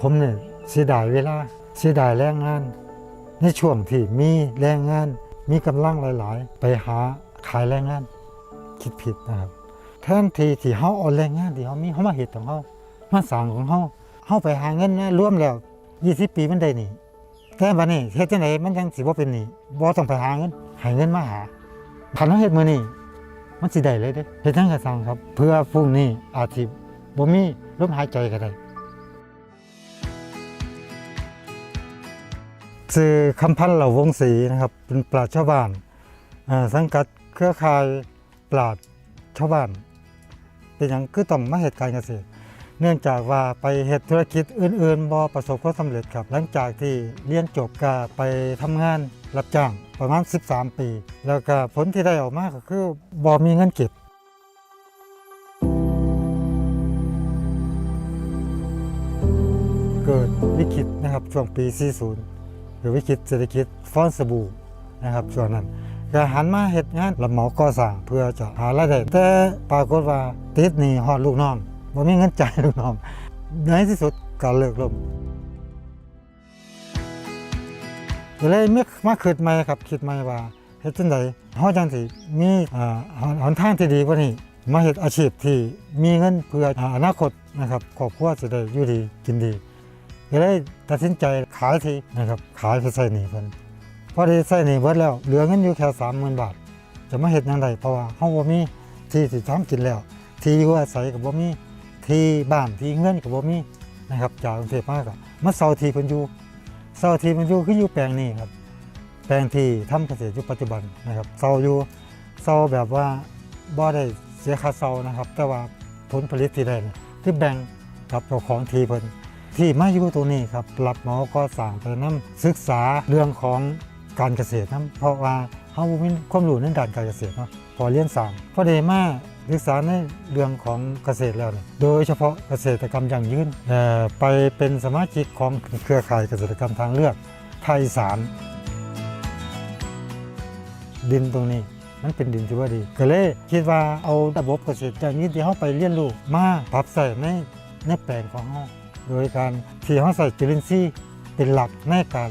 ผมเนี่ยเสียดายเวลาเสียดายแรงงาน ในช่วงที่มีแรงงาน มีกำลังหลาย ๆ ไปหาขายแรงงาน คิดผิดนะครับแทนที่ที่เฮาเอาแรงงานที่เฮามีเฮามาเฮ็ดของเฮามาสร้างของเฮาเฮาไปหาเงินนะรวมแล้ว 20 ปีมันได้หนี่แต่บัดนี้เฮ็ดจังไดมันยังสิบ่เป็นหนี้บ่ต้องไปหาเงินให้เงินมาหาคันเฮาเฮ็ดมื้อนี้มันสิได้เลยเด้เฮ็ดจังก็สร้างครับ เพื่อพรุ่งนี้อาจสิบ่มีลมหายใจก็ได้ สื่อคำพันธ์เหล่าวงศรีนะครับ เป็นปราชชาวบ้านอ่าสังกัดเครือข่ายปราชชาวบ้าน เป็นอย่างคือต้องมาเหตุการณ์เกษตร เนื่องจากว่าไปเหตุธุรกิจอื่นๆบ่ประสบความสำเร็จครับ หลังจากที่เรียนจบก็ไปทำงานรับจ้างประมาณ 13 ปี แล้วก็ผลที่ได้ออกมาก็คือบ่มีเงินเก็บเกิดวิกฤตนะครับช่วงปี 40 หรือวิกฤตเศรษฐกิจฟอนสบู่นะครับช่วงนั้นก็หันมาเฮ็ดงานรับเหมาก่อสร้างเพื่อจะหารายได้แต่ปรากฏว่าติดหนี้ฮอดลูกน้องบ่มีเงินจ่ายลูกน้องในที่สุดก็เลิกลมก็เลยมีมาคิดใหม่ครับคิดใหม่ว่าเฮ็ดจังไดเฮาจังสิมีอ่าหนหนทางที่ดีกว่านี้มาเฮ็ดอาชีพที่มีเงินเพื่ออนาคตนะครับครอบครัวจะได้อยู่ดีกินดีก็เลยตัดสินใจ ขายทีนะครับขายไปใส่หนี้เพิ่นพอได้ใส่หนี้เบิดแล้วเหลือเงินอยู่แค่สามหมื่นบาท จะมาเฮ็ดยังไดเพราะว่าเฮาบ่มีที่สิทำกินแล้ว ที่อยู่อาศัยก็บ่มีที่บ้านที่เงินก็บ่มีนะครับจากกรุงเทพมาก็มาเซาที่เพิ่นอยู่เซาที่เพิ่นอยู่คืออยู่แปลงนี้ครับแปลงที่ทำเกษตรอยู่ปัจจุบันนะครับเซาอยู่เซาแบบว่าบ่ได้เสียค่าเซานะครับ แต่ว่าผลผลิตที่ได้เนี่ยคือแบ่งกับเจ้าของที่เพิ่น ที่มาอยู่ตรงนี้ครับรับหมาก็สั่งไปนํศึกษาเรื่องของการเกษตรนํเพราะว่าเขาบ่มีความรู้ในด้านการเกษตรเนาะพอเรียนสั่งพอได้มาศึกษาในเรื่องของเกษตรแล้วเนี่ยโดยเฉพาะเกษตรกรรมอย่างยืนเอ่อไปเป็นสมาชิกของเครือข่ายเกษตรกรรมทางเลือกไทยสารดินตรงนี้มันเป็นดินที่ว่าดีก็เลยคิดว่าเอาระบบเกษตรอย่างนี้ที่เขาไปเรียนรู้มาปรับใส่ในในแปลงของเขา โดยการที่เขาใส่จุลินทรีย์เป็นหลักในการ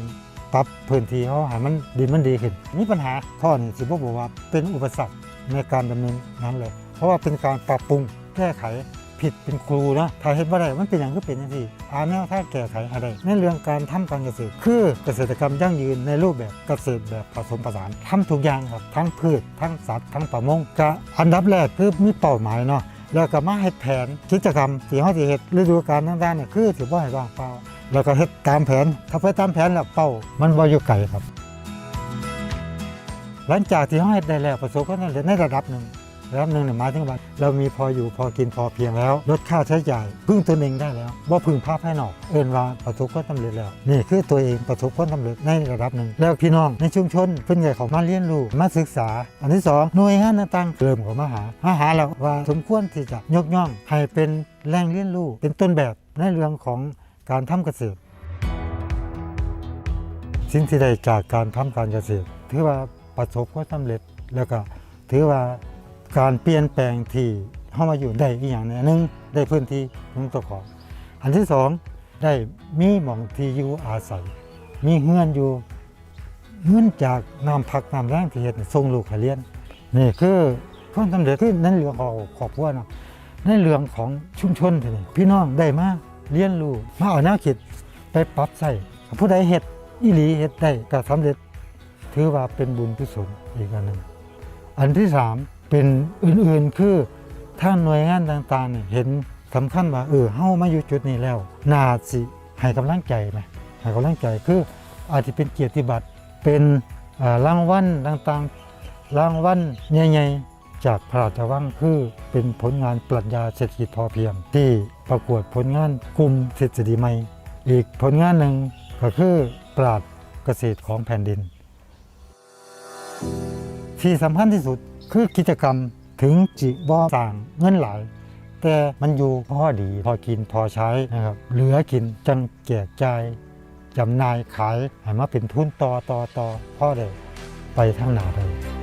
ปรับพื้นที่เขาให้มันดินมันดีขึ้น มีปัญหาข้อนี้สิบบอกว่าเป็นอุปสรรคในการดำเนินนั้นเลย เพราะว่าเป็นการปรับปรุงแก้ไขผิดเป็นครูนะถ้าเห็นว่าได้มันเป็นอย่างก็เป็นอย่างที่อาแนวถ้าแก้ไขให้ได้ในเรื่องการทำการเกษตร คือเกษตรกรรมยั่งยืนในรูปแบบเกษตรแบบผสมผสานทำทุกอย่างครับทั้งพืช ทั้งสัตว์ทั้งประมงก็อันดับแรกคือมีเป้าหมายเนาะ แล้วก็มาเฮ็ดแผนกิจกรรมที่เฮาสิเฮ็ดฤดูกาลต่างๆเนี่ยคือสิบ่ให้ว่างเปล่าแล้วก็เฮ็ดตามแผน ถ้าไปตามแผนแล้วเป้า มันบ่อยู่ไกลครับ หลังจากที่เฮาเฮ็ดได้แล้วประสบความสำเร็จในระดับหนึ่ง ระดับหนึ่งเนี่ยหมายถึงว่าเรามีพออยู่พอกินพอเพียงแล้ว ลดค่าใช้จ่ายพึ่งตนเองได้แล้วบ่พึ่งภาพภายนอก เอิ้นว่าประสบความสำเร็จแล้ว นี่คือตัวเองประสบความสำเร็จในระดับหนึ่ง แล้วพี่น้องในชุมชนเพิ่นก็เข้ามาเรียนรู้มาศึกษา อันที่สองหน่วยงานต่างๆเริ่มเข้ามาหามาหาแล้วว่าสมควรที่จะยกย่องให้เป็นแหล่งเรียนรู้เป็นต้นแบบในเรื่องของการทำเกษตรสิ่งที่ได้จากการทำการเกษตรถือว่าประสบความสำเร็จแล้วก็ถือว่า การเปลี่ยนแปลงที่เข้ามาอยู่ได้อีกอย่างหนึ่งได้พื้นที่ของตัวของ อันที่สองได้มีหม่องที่อยู่อาศัย มีเฮือนอยู่เงินจากน้ำพักน้ำแรงที่เฮ็ดนี่ส่งลูกให้เรียนนี่คือความสำเร็จที่ในเรื่องของครอบครัวเนาะในเรื่องของชุมชนทีนี้พี่น้องได้มาเรียนรู้มาเอาแนวคิดไปปรับใส่ผู้ใดเฮ็ดอีหลีเฮ็ดได้ก็สำเร็จ ถือว่าเป็นบุญกุศลอีกอันหนึ่งอันที่สาม เป็นอื่นๆคือถ้าหน่วยงานต่างๆเห็นสำคัญว่าเออเฮามาอยู่จุดนี้แล้ว นาสิให้กำลังใจไหมให้กำลังใจคืออาจจะเป็นเกียรติบัตรเป็นรางวัลต่างๆรางวัลใหญ่ๆจากพระราชวังคือเป็นผลงานปรัชญาเศรษฐกิจพอเพียง ที่ประกวดผลงานกลุ่มเศรษฐกิจใหม่ อีกผลงานหนึ่งก็คือปราดเกษตรของแผ่นดิน ที่สำคัญที่สุด คือกิจกรรมถึงจิบ่สร้างเงินหลาย แต่มันอยู่พอดีพอกินพอใช้นะครับเหลือกินจังแจกจ่ายจำนายขายให้มาเป็นทุนต่อต่อต่อพ่อได้ไปทางหนาได้